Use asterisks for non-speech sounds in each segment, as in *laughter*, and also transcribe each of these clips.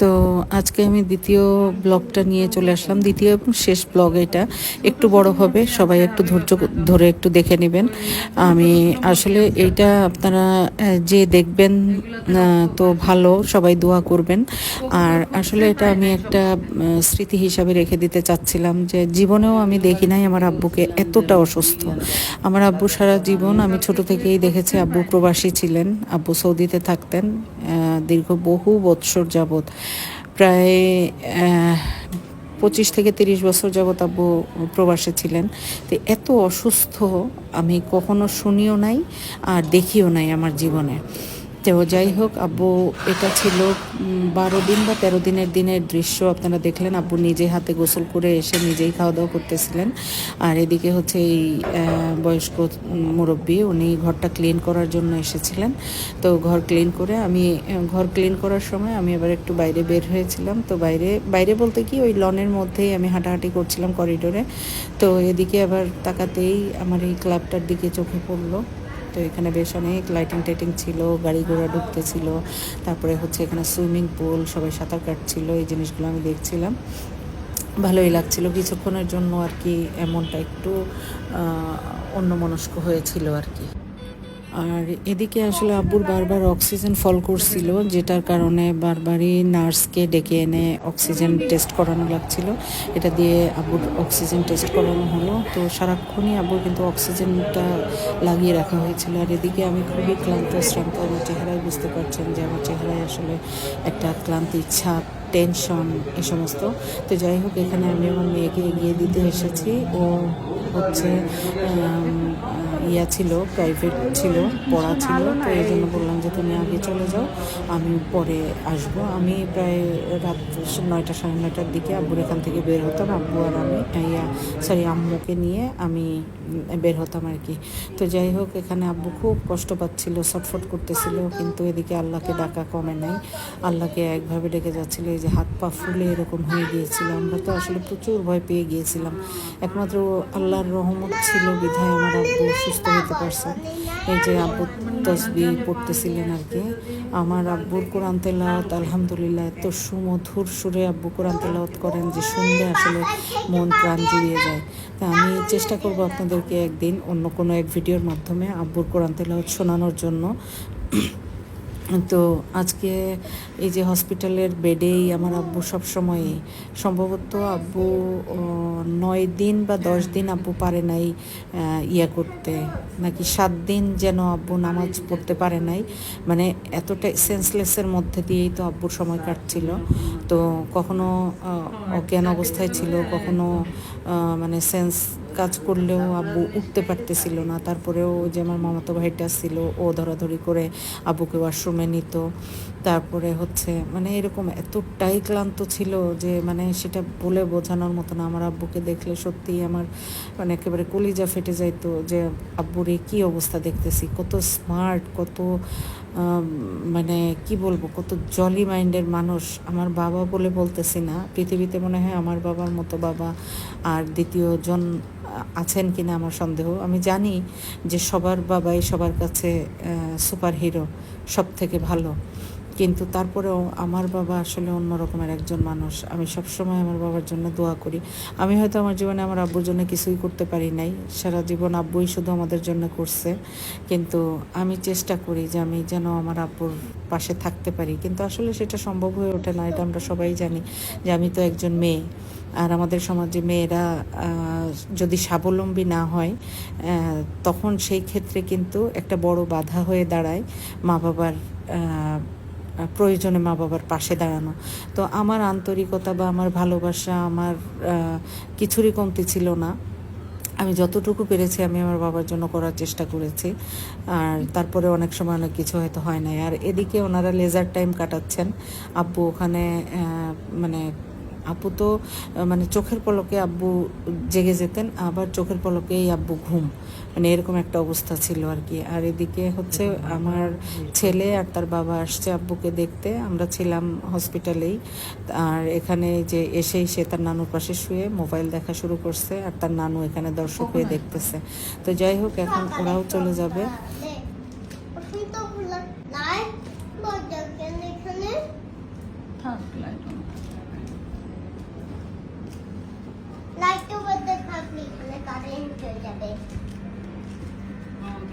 তো আজকে আমি দ্বিতীয় ব্লগটা নিয়ে চলে আসলাম। দ্বিতীয় এবং শেষ ব্লগ এটা। একটু বড় হবে, সবাই একটু ধৈর্য ধরে একটু দেখে নেবেন। আমি আসলে এইটা আপনারা যে দেখবেন তো ভালো, সবাই দোয়া করবেন। আর আসলে এটা আমি একটা স্মৃতি হিসাবে রেখে দিতে চাচ্ছিলাম যে জীবনেও আমি দেখি নাই আমার আব্বুকে এতটা অসুস্থ। আমার আব্বু সারা জীবন, আমি ছোট থেকেই দেখেছি, আব্বু প্রবাসী ছিলেন, আব্বু সৌদিতে থাকতেন দীর্ঘ বহু বৎসর যাবৎ। প্রায় পঁচিশ থেকে তিরিশ বছর যাবৎ আব্বু প্রবাসে ছিলেন। তো এত অসুস্থ আমি কখনো শুনিও নাই আর দেখিও নাই আমার জীবনে। তো যাই হোক, আব্বু, এটা ছিল বারো দিন বা তেরো দিনের দিনের দৃশ্য। আপনারা দেখলেন, আব্বু নিজে হাতে গোসল করে এসে নিজেই খাওয়া দাওয়া করতেছিলেন। আর এদিকে হচ্ছে এই বয়স্ক মুরব্বী, উনি ঘরটা ক্লিন করার জন্য এসেছিলেন। তো ঘর ক্লিন করে আমি, ঘর ক্লিন করার সময় আমি এবার একটু বাইরে বের হয়েছিলাম। তো বাইরে বাইরে বলতে কি, ওই লনের মধ্যেই আমি হাঁটাহাঁটি করছিলাম করিডোরে তো এদিকে আবার তাকাতেই আমার এই ক্লাবটার দিকে চোখে পড়ল। তো এখানে বেশ অনেক লাইটিং টাইটিং ছিল, গাড়ি ঘোড়া ঢুকতেছিল, তারপরে হচ্ছে এখানে সুইমিং পুল সবাই সাঁতার কাটছিল, এই জিনিসগুলো আমি দেখছিলাম। ভালোই লাগছিল, কিছুক্ষণের জন্য আর কি এমনটা একটু অন্যমনস্ক হয়েছিল আর কি। আর এদিকে আসলে আব্বুর বারবার অক্সিজেন ফল করছিল, যেটার কারণে বারবারই নার্সকে ডেকে এনে অক্সিজেন টেস্ট করানো লাগছিল। এটা দিয়ে আব্বুর অক্সিজেন টেস্ট করানো হলো। তো সারাক্ষণই আব্বুর কিন্তু অক্সিজেনটা লাগিয়ে রাখা হয়েছিল। আর এদিকে আমি খুবই ক্লান্ত, শ্রান্ত, আমার চেহারায় বুঝতে পারছেন যে আমার চেহারায় আসলে একটা ক্লান্তি ছাপ টেনশন, এ সমস্ত। তো যাই হোক, এখানে আমি আমার মেয়েকে এগিয়ে দিতে এসেছি। ও হচ্ছে ইয়া ছিল প্রাইভেট ছিল, পড়া ছিল, তো এই জন্য বললাম যে তুমি আগে চলে যাও, আমি পরে আসব। আমি প্রায় রাত নয়টা সাড়ে নয়টার দিকে আব্বুর এখান থেকে বের হতাম, আব্বু আর আমি, ইয়া সরি আম্মুকে নিয়ে আমি বের হতাম আর কি। তো যাই হোক, এখানে আব্বু খুব কষ্ট পাচ্ছিল ছটফট করতেছিল, কিন্তু এদিকে আল্লাহকে ডাকা কমে নাই। আল্লাহকে একভাবে ডেকে যাচ্ছিল, এই যে হাত পা ফুলে এরকম হয়ে গিয়েছিল। আমরা তো আসলে প্রচুর ভয় পেয়ে গিয়েছিলাম। একমাত্র আল্লাহর রহমত ছিল বিধায় আমার আব্বু সুস্থ হতে পারছে এই যে আব্বু তসবি পড়তেছিলেন আর কি। আমার আব্বুর কোরআন তেলাওয়াত, আলহামদুলিল্লাহ, এত সুমধুর সুরে আব্বু কোরআন তেলাওয়াত করেন যে শুনলে আসলে মন প্রাণ জুড়িয়ে যায়। তা আমি চেষ্টা করব আপনাদেরকে একদিন অন্য কোনো এক ভিডিওর মাধ্যমে আব্বুর কোরআন তেলাওয়াত শোনানোর জন্য। তো আজকে এই যে হসপিটালের বেডেই আমার আব্বু সব সময় সম্ভবত আব্বু নয় দিন বা দশ দিন আব্বু পারে নাই ইয়া করতে। নাকি সাত দিন যেন আব্বু নামাজ পড়তে পারে নাই। মানে এতটা সেন্সলেসের মধ্যে দিয়েই তো আব্বুর সময় কাটছিল। তো কখনো অজ্ঞান অবস্থায় ছিল, কখনো মানে সেন্স কাজ করলেও আব্বু উঠতে পারতেছিল না। তারপরেও যে আমার মামাতো ভাইটা ছিল, ও ধরাধরি করে আব্বুকে ওয়াশরুমে নিত। তারপরে হচ্ছে মানে এরকম এতটাই ক্লান্ত ছিল যে মানে সেটা বলে বোঝানোর মতো না। আমার আব্বুকে দেখলে সত্যিই আমার মানে একেবারে কলিজা ফেটে যাইতো যে আব্বুর এই কী অবস্থা দেখতেছি? কত স্মার্ট কত মানে কি বলব, কত জলি মাইন্ডের মানুষ। আমার বাবা বলে বলতেছি না। পৃথিবীতে মনে হয় আমার বাবার মতো বাবা আর দ্বিতীয় জন আছেন কিনা আমার সন্দেহ। আমি জানি যে সবার বাবাই সবার কাছে সুপার হিরো সব থেকে ভালো। কিন্তু তারপরেও আমার বাবা আসলে অন্য রকমের একজন মানুষ। আমি সবসময় আমার বাবার জন্য দোয়া করি। আমি হয়তো আমার জীবনে আমার আব্বুর জন্য কিছুই করতে পারি নাই। সারা জীবন আব্বুই শুধু আমাদের জন্য করছে। কিন্তু আমি চেষ্টা করি যে আমি যেন আমার আব্বুর পাশে থাকতে পারি। কিন্তু আসলে সেটা সম্ভব হয়ে ওঠে না, এটা আমরা সবাই জানি যে আমি তো একজন মেয়ে। আর আমাদের সমাজে মেয়েরা যদি স্বাবলম্বী না হয় তখন সেই ক্ষেত্রে কিন্তু একটা বড় বাধা হয়ে দাঁড়ায় মা বাবার প্রয়োজনে মা বাবার পাশে দাঁড়ানো। তো আমার আন্তরিকতা বা আমার ভালোবাসা, আমার কিছুরই কমতি ছিল না। আমি যতটুকু পেরেছি আমি আমার বাবার জন্য করার চেষ্টা করেছি। আর তারপরে অনেক সময় অনেক কিছু হয়তো হয় নাই। আর এদিকে ওনারা লেজার টাইম কাটাচ্ছেন। আব্বু ওখানে মানে আপু তো মানে চোখের পলকে আব্বু জেগে যেতেন আবার চোখের পলকেই আব্বু ঘুম। মানে এরকম একটা অবস্থা ছিল আর কি। আর এদিকে হচ্ছে আমার ছেলে আর তার বাবা আসছে আব্বুকে দেখতে। আমরা ছিলাম হসপিটালেই আর এখানে যে এসেই সে তার নানুর পাশে শুয়ে মোবাইল দেখা শুরু করছে। আর তার নানু এখানে দর্শক হয়ে দেখতেছে। তো যাই হোক এখন ওরাও চলে যাবে অসুবিধা হলো নাই মজা কেন এখানে লাইটটা বলতে থাকলে এখানে কারেন্ট চলে যাবে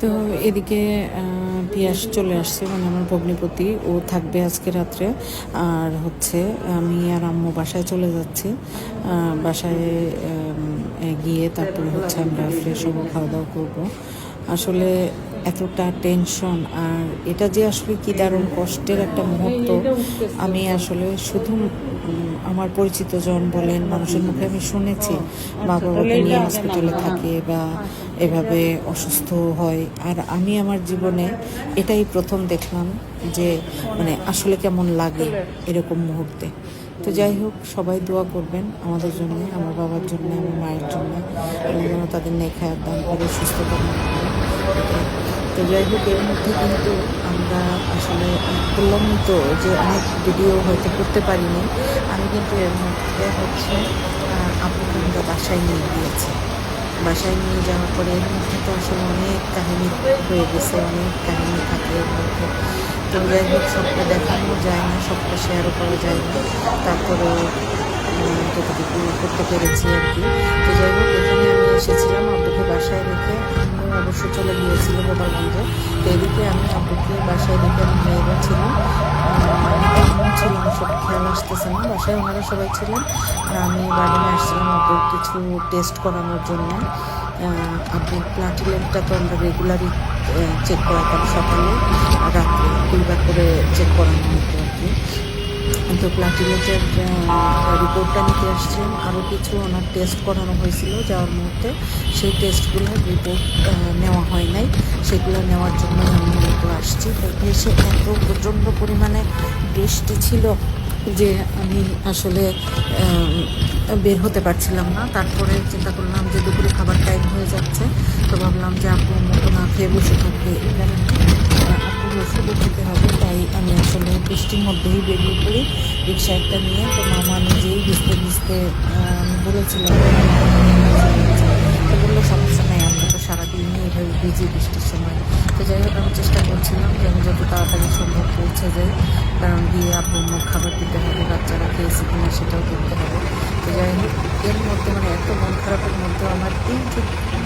তো এদিকে পিয়াস চলে আসছে মানে আমার ভগ্নিপতি ও থাকবে আজকে রাত্রে। আর হচ্ছে, আমি আর আম্মু বাসায় চলে যাচ্ছি। বাসায় গিয়ে তারপরে হচ্ছে আমরা ফ্রেশ হব, খাওয়া দাওয়া করব। আসলে এতটা টেনশন আর এটা যে আসলে কি দারুণ কষ্টের একটা মুহূর্ত। আমি আসলে শুধু আমার পরিচিত জন বলেন, মানুষের মুখে আমি শুনেছি মা বাবাকে নিয়ে হসপিটালে থাকে বা এভাবে অসুস্থ হয়। আর আমি আমার জীবনে এটাই প্রথম দেখলাম যে মানে আসলে কেমন লাগে এরকম মুহূর্তে। তো যাই হোক, সবাই দোয়া করবেন আমাদের জন্য, আমার বাবার জন্য, আমার মায়ের জন্য। এবং যেন তাদের নেখায়াত দান করে, সুস্থ তো যাই হোক, এর মধ্যে কিন্তু আমরা আসলে বললামই তো যে অনেক ভিডিও হয়তো করতে পারিনি, আমি কিন্তু এর মধ্যে হচ্ছে আপুকে আমরা বাসায় নিয়ে গিয়েছি। বাসায় নিয়ে যাওয়ার পরে এর মধ্যে তো আসলে অনেক কাহিনী হয়ে গেছে, অনেক কাহিনী থাকে এর মধ্যে। তো যাই হোক, সবটা দেখানো যায় না, সবটা শেয়ারও করা যায় না। তারপরে যতটুকু করতে পেরেছি আর কি। তো যাই হোক এসেছিলাম আব্বুকে বাসায় রেখে। আম্মু অবশ্য চলে গিয়েছিল গোপালগঞ্জে। তো এদিকে আমি আব্বুকে বাসায় রেখে আমি মেয়েরা ছিলাম ছিলাম সব খেয়াল আসতেছে না। বাসায় ওনারা সবাই ছিলেন। আমি বাড়িতে আসছিলাম আব্বুর কিছু টেস্ট করানোর জন্য। আব্বুর প্লাটিলেটটা তো আমরা রেগুলারই চেক করাতাম সকালে। রাত্রে দুইবার করে চেক করানো হতো আর কি। তো প্লাটিলেটের রিপোর্টটা নিতে আসছেন আরও কিছু ওনার টেস্ট করানো হয়েছিল যাওয়ার মুহূর্তে। সেই টেস্টগুলোর রিপোর্ট নেওয়া হয় নাই। সেগুলো নেওয়ার জন্য আমি মূলত আসছি। তো এসে এত প্রচণ্ড পরিমাণে বৃষ্টি ছিল যে আমি আসলে বের হতে পারছিলাম না। তারপরে চিন্তা করলাম যে দুপুরে খাবার টাইম হয়ে যাচ্ছে। তো ভাবলাম যে আপু মতো না খেয়ে বসে থাকবে ওষুধও খেতে হবে, তাই আমি আসলে বৃষ্টির মধ্যেই বেরিয়ে পড়ি। রিক্সা একটা নিয়ে তো মামা নিজেই ভিজতে ভিজতে বলেছিলাম তো বলল, সমস্যা নেই, আমরা তো সারাদিনই এভাবে ভিজি বৃষ্টির সময়। তো যাই হোক, আমি চেষ্টা করছিলাম যে আমি যত তাড়াতাড়ি সম্ভব পৌঁছে যাই, কারণ গিয়ে মুখ খাবার দিতে হবে, বাচ্চারা খেয়েছে কিনা সেটাও দেখতে হবে। তো যাই হোক এর মধ্যে মানে এত মন খারাপের মধ্যে আমার এই যে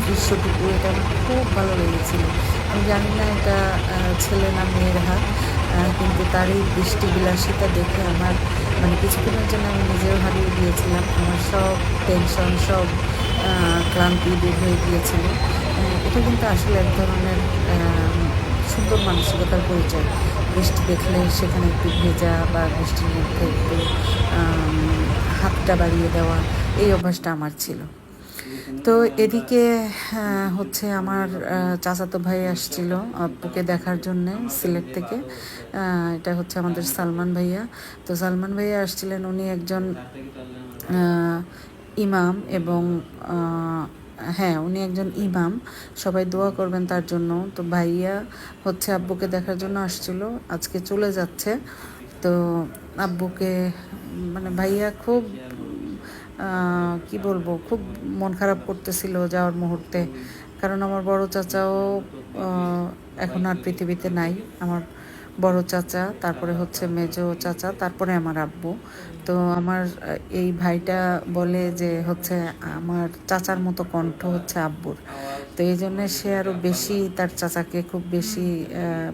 দৃশ্যটুকু, এটা আমার খুব ভালো লেগেছিল। আমি জানি না এটা ছেলে না মেয়ের হাত কিন্তু তার এই বৃষ্টি বিলাসিতা দেখে আমার মানে কিছুক্ষণের জন্য আমি নিজেও হারিয়ে গিয়েছিলাম। আমার সব টেনশন সব ক্লান্তি দূর হয়ে গিয়েছিল। এটা কিন্তু আসলে এক ধরনের সুন্দর মানসিকতার পরিচয়। বৃষ্টি দেখলে সেখানে একটু ভেজা বা বৃষ্টির মধ্যে একটু আম, বাড়িয়ে দেওয়া এই অভ্যাসটা আমার ছিল। তো এদিকে হচ্ছে আমার চাচাতো ভাই আসছিল আব্বুকে দেখার জন্য সিলেট থেকে। এটা হচ্ছে আমাদের সালমান ভাইয়া। তো সালমান ভাইয়া আসছিলেন উনি একজন ইমাম এবং হ্যাঁ উনি একজন ইমাম। সবাই দোয়া করবেন তার জন্য। তো ভাইয়া হচ্ছে আব্বুকে দেখার জন্য আসছিল আজকে চলে যাচ্ছে। তো আব্বুকে মানে ভাইয়া খুব কি বলব, খুব মন খারাপ করতেছিল যাওয়ার মুহূর্তে। কারণ আমার বড় চাচাও এখন আর পৃথিবীতে নাই। আমার বড় চাচা, তারপরে হচ্ছে মেজো চাচা, তারপরে আমার আব্বু। তো আমার এই ভাইটা বলে যে হচ্ছে আমার চাচার মতো কণ্ঠ হচ্ছে আব্বুর। তো এই জন্যে সে আরও বেশি তার চাচাকে খুব বেশি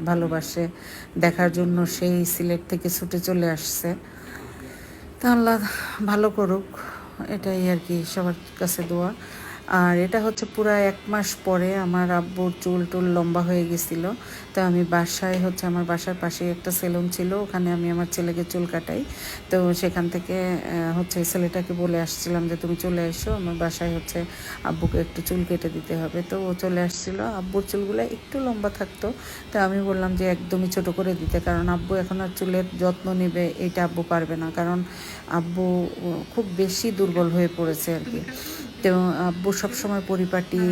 ভালোবাসে। দেখার জন্য সেই সিলেট থেকে ছুটে চলে আসছে। তা আল্লাহ ভালো করুক। এটাই আর কি সবার কাছে দোয়া। আর এটা হচ্ছে পুরো এক মাস পরে আমার আব্বুর চুল টুল লম্বা হয়ে গেছিল। তো আমি বাসায় হচ্ছে আমার বাসার পাশে একটা সেলুন ছিল, ওখানে আমি আমার ছেলেকে চুল কাটাই। তো সেখান থেকে হচ্ছে ছেলেটাকে বলে আসছিলাম যে, তুমি চলে এসো, আমার বাসায় হচ্ছে আব্বুকে একটু চুল কেটে দিতে হবে। তো ও চলে আসছিল, আব্বুর চুলগুলো একটু লম্বা থাকতো। তো আমি বললাম যে, একদমই ছোট করে দিতে। কারণ আব্বু এখন আর চুলের যত্ন নেবে এটা আব্বু পারবে না। কারণ আব্বু খুব বেশি দুর্বল হয়ে পড়েছে আর কি। তো আব্বু সবসময় পরিপাটি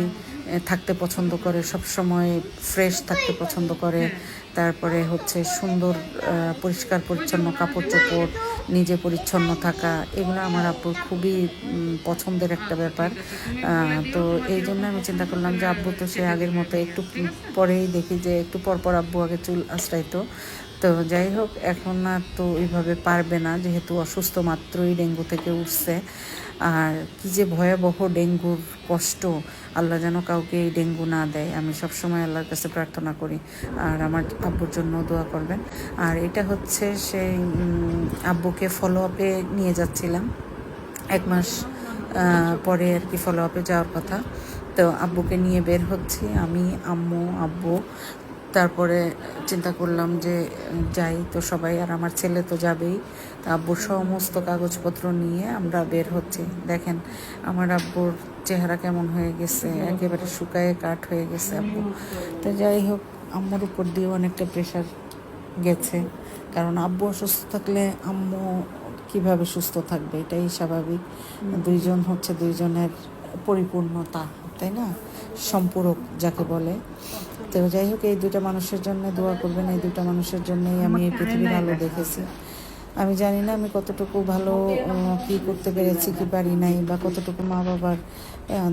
থাকতে পছন্দ করে সবসময় ফ্রেশ থাকতে পছন্দ করে। তারপরে হচ্ছে সুন্দর পরিষ্কার পরিচ্ছন্ন কাপড় চোপড়, নিজে পরিচ্ছন্ন থাকা, এগুলো আমার আব্বুর খুবই পছন্দের একটা ব্যাপার। তো এই জন্য আমি চিন্তা করলাম যে আব্বু তো সে আগের মতো একটু পরেই দেখি যে একটু পর পর আব্বু আগে চুল আশ্রাইতো। তো যাই হোক, এখন আর তো ওইভাবে পারবে না, যেহেতু অসুস্থ মাত্রই ডেঙ্গু থেকে উঠছে। আর কি যে ভয়াবহ ডেঙ্গুর কষ্ট আল্লাহ যেন কাউকে এই ডেঙ্গু না দেয়। আমি সবসময় আল্লাহর কাছে প্রার্থনা করি আর আমার আব্বুর জন্য দোয়া করবেন। আর এটা হচ্ছে সেই আব্বুকে ফলো আপে নিয়ে যাচ্ছিলাম। এক মাস পরে আর কি ফলো আপে যাওয়ার কথা। তো আব্বুকে নিয়ে বের হচ্ছি আমি, আম্মু, আব্বু তারপরে চিন্তা করলাম যে, যাই তো সবাই, আর আমার ছেলে তো যাবেই। তা আব্বুর সমস্ত কাগজপত্র নিয়ে আমরা বের হচ্ছি। দেখেন, আমার আব্বুর চেহারা কেমন হয়ে গেছে, একেবারে শুকায়ে কাঠ হয়ে গেছে আব্বু। তো যাই হোক আম্মুর উপর দিয়ে অনেকটা প্রেশার গেছে। কারণ আব্বু অসুস্থ থাকলে আম্মু কীভাবে সুস্থ থাকবে, এটাই স্বাভাবিক। দুইজন হচ্ছে দুইজনের পরিপূর্ণতা, তাই না? সম্পূরক যাকে বলে। তো যাই হোক এই দুটা মানুষের জন্য দোয়া করবেন এই দুইটা মানুষের জন্যই আমি এই পৃথিবীর আলো দেখেছি। আমি জানি না আমি কতটুকু ভালো কি করতে পেরেছি কি পারি নাই বা কতটুকু মা বাবার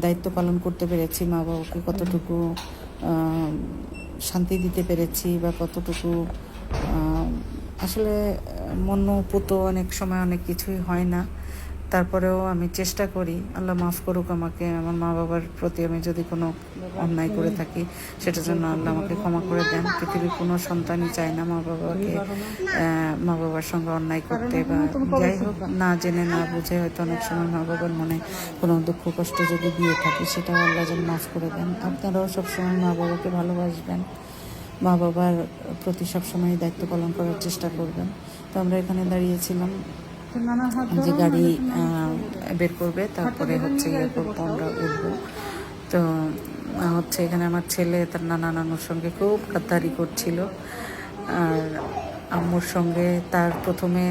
দায়িত্ব পালন করতে পেরেছি মা বাবাকে কতটুকু শান্তি দিতে পেরেছি বা কতটুকু আসলে মনোপুত অনেক সময় অনেক কিছুই হয় না। তারপরেও আমি চেষ্টা করি, আল্লাহ মাফ করুক আমাকে, আমার মা বাবার প্রতি আমি যদি কোনো অন্যায় করে থাকি সেটার জন্য আল্লাহ আমাকে ক্ষমা করে দেন। পৃথিবীর কোনো সন্তানই চায় না মা বাবাকে মা বাবার সঙ্গে অন্যায় করতে বা যাই হোক, না জেনে, না বুঝে হয়তো অনেক সময় মা বাবার মনে কোনো দুঃখ, কষ্ট যদি দিয়ে থাকি, সেটাও আল্লাহ যেন মাফ করে দেন। আপনারাও সবসময় মা বাবাকে ভালোবাসবেন। মা বাবার প্রতি সবসময় দায়িত্ব পালন করার চেষ্টা করবেন। তো আমরা এখানে দাঁড়িয়েছিলাম। যে গাড়ি বের করবে, তারপরে হচ্ছে আমরা উঠবো। তো হচ্ছে এখানে আমার ছেলে, তার নানা নানুর সঙ্গে খুব কাতারি করছিল। আর আম্মুর সঙ্গে তার প্রথমে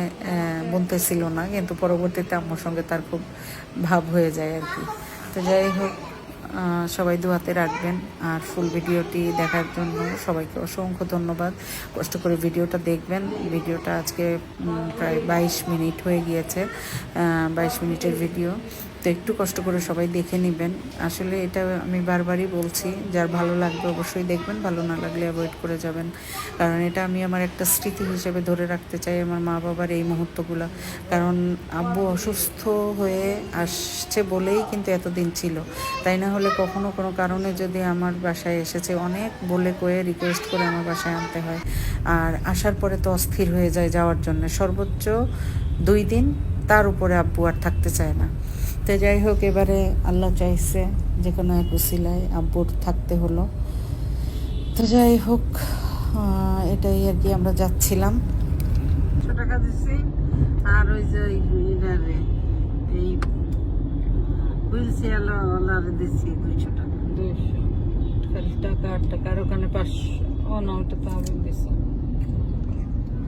বলতে ছিল না, কিন্তু পরবর্তীতে আম্মুর সঙ্গে তার খুব ভাব হয়ে যায় আর কি। তো যাই হোক সবাই দুহাতে রাখবেন আর ফুল ভিডিওটি দেখার জন্য সবাইকে অসংখ্য ধন্যবাদ। কষ্ট করে ভিডিওটা দেখবেন। ভিডিওটা আজকে প্রায় বাইশ মিনিট হয়ে গিয়েছে বাইশ মিনিটের ভিডিও। তো একটু কষ্ট করে সবাই দেখে নেবেন। আসলে এটা আমি বারবারই বলছি, যার ভালো লাগবে অবশ্যই দেখবেন, ভালো না লাগলে অ্যাভয়েড করে যাবেন। কারণ এটা আমি আমার একটা স্মৃতি হিসেবে ধরে রাখতে চাই আমার মা বাবার এই মুহূর্তগুলো। কারণ আব্বু অসুস্থ হয়ে আসছে বলেই কিন্তু এতদিন ছিল। তাই না হলে কখনো কোনো কারণে যদি আমার বাসায় এসেছে, অনেক বলে কয়ে রিকোয়েস্ট করে আমার বাসায় আনতে হয়। আর আসার পরে তো অস্থির হয়ে যায় যাওয়ার জন্য। সর্বোচ্চ দুই দিন তার উপরে আব্বু আর থাকতে চায় না। তো যাই হোক এবারে আল্লাহ চাইছে যে কোনো এক উসিলায় আব্বুর থাকতে হলো। তো যাই হোক এটাই আর কি আমরা যাচ্ছিলাম। টাকা দিছি আর ওই যে ইনারে এই হুইল চেয়ার দিছি দুইশো টাকা। দুইশো। টাকা আট টাকা আর ওখানে পাঁচশো ও না ওটা তো আমি দিছি।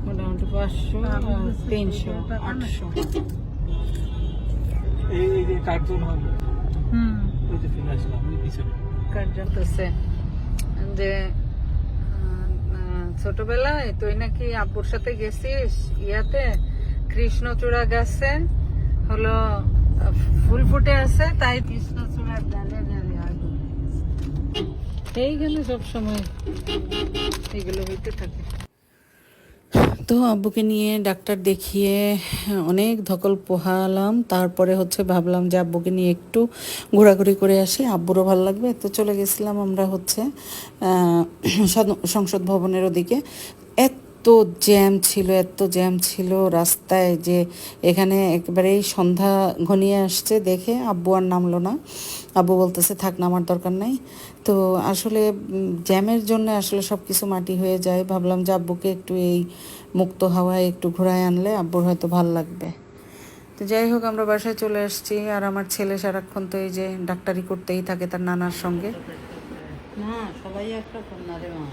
মোটামুটি পাঁচশো তিনশো আটশো। এই এই যে কার্টুন হবে। হুম। ওই যে ফিরে আসলাম ওই পিছনে। কাজ জানতেছে যে আহ, আহ, ছোটবেলায় তুই নাকি আব্বুর সাথে গেছিস ইয়াতে? কৃষ্ণচূড়া গাছে হলো ফুল ফুটে আছে তাই কৃষ্ণচূড়ার ডালে ডালে। এইখানে সব সময় এগুলো হইতে থাকে। তো আব্বুকে নিয়ে ডাক্তার দেখিয়ে অনেক ধকল পোহালাম। তারপরে হচ্ছে ভাবলাম যে আব্বুকে নিয়ে একটু ঘোরাঘুরি করে আসি। আব্বুরও ভালো লাগবে। তো চলে গেছিলাম আমরা হচ্ছে সংসদ ভবনের ওদিকে। এত জ্যাম ছিল, এত জ্যাম ছিল রাস্তায় যে এখানে একবারেই সন্ধ্যা ঘনিয়ে আসছে দেখে আব্বু আর নামলো না। আব্বু বলতেছে, থাক, নামার দরকার নাই। তো আসলে জ্যামের জন্য আসলে সব কিছু মাটি হয়ে যায়। ভাবলাম যে আব্বুকে একটু এই মুক্ত হাওয়ায় একটু ঘোরায় আনলে আব্বুর হয়তো ভালো লাগবে। তো যাই হোক আমরা বাসায় চলে আসছি আর আমার ছেলে সারাক্ষণ তো এই যে ডাক্তারি করতেই থাকে তার নানার সঙ্গে। না সবাই একটা কন্যা রে মা।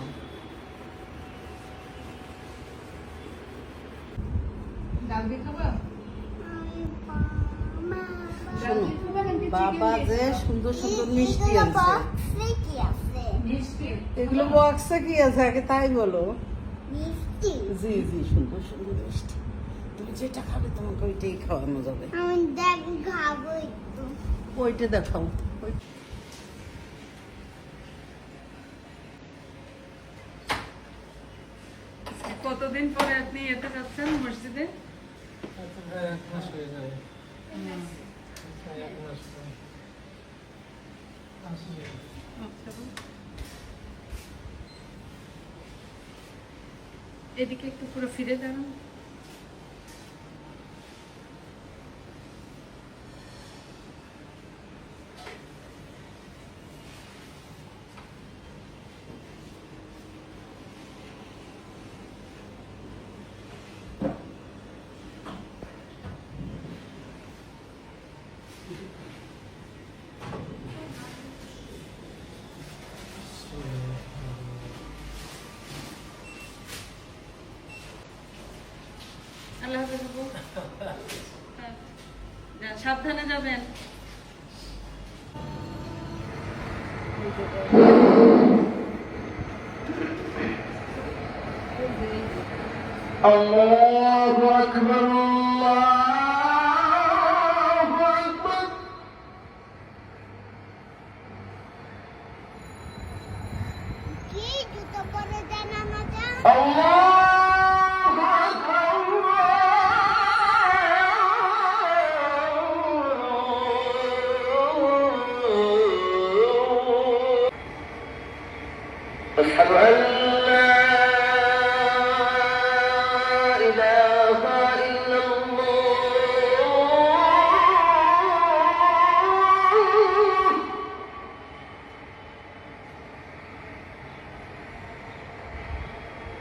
বাবা যে সুন্দর সুন্দর মিষ্টি আছে? এগুলো বক্সে কি আছে? আগে তাই বলো। মিষ্টি জি জি সুন্দর সুন্দর মিষ্টি। তুমি যেটা খাবে তোমাকে ওইটাই খাওয়ানো যাবে। আমি দেখ খাব একটু। ওইটা দেখাও। কতদিন পরে আপনি এতে যাচ্ছেন মসজিদে? এক মাস হয়ে যায়। এক মাস পরে। আসি। এদিকে একটু পুরো ফিরে দাঁড়ান। আল্লাহ *laughs* হাফেজ আপু। হ্যাঁ। যান, সাবধানে যাবেন الله أكبر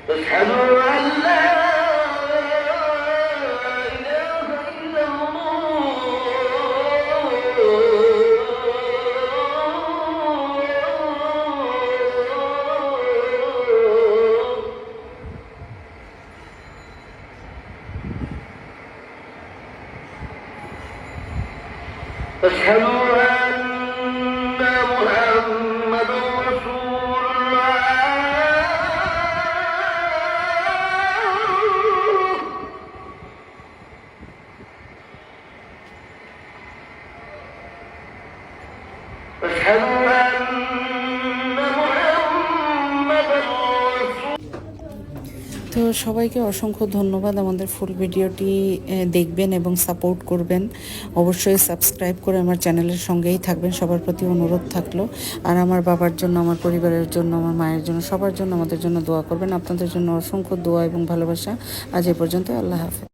اشهدوا أن لا إله إلا الله. اشهدوا সবাইকে অসংখ্য ধন্যবাদ আমাদের ফুল ভিডিওটি দেখবেন এবং সাপোর্ট করবেন। অবশ্যই সাবস্ক্রাইব করে আমার চ্যানেলের সঙ্গেই থাকবেন, সবার প্রতি অনুরোধ থাকল। আর আমার বাবার জন্য, আমার পরিবারের জন্য, আমার মায়ের জন্য, সবার জন্য আমাদের জন্য দোয়া করবেন। আপনাদের জন্য অসংখ্য দোয়া এবং ভালোবাসা। আজ এ পর্যন্ত আল্লাহ হাফেজ।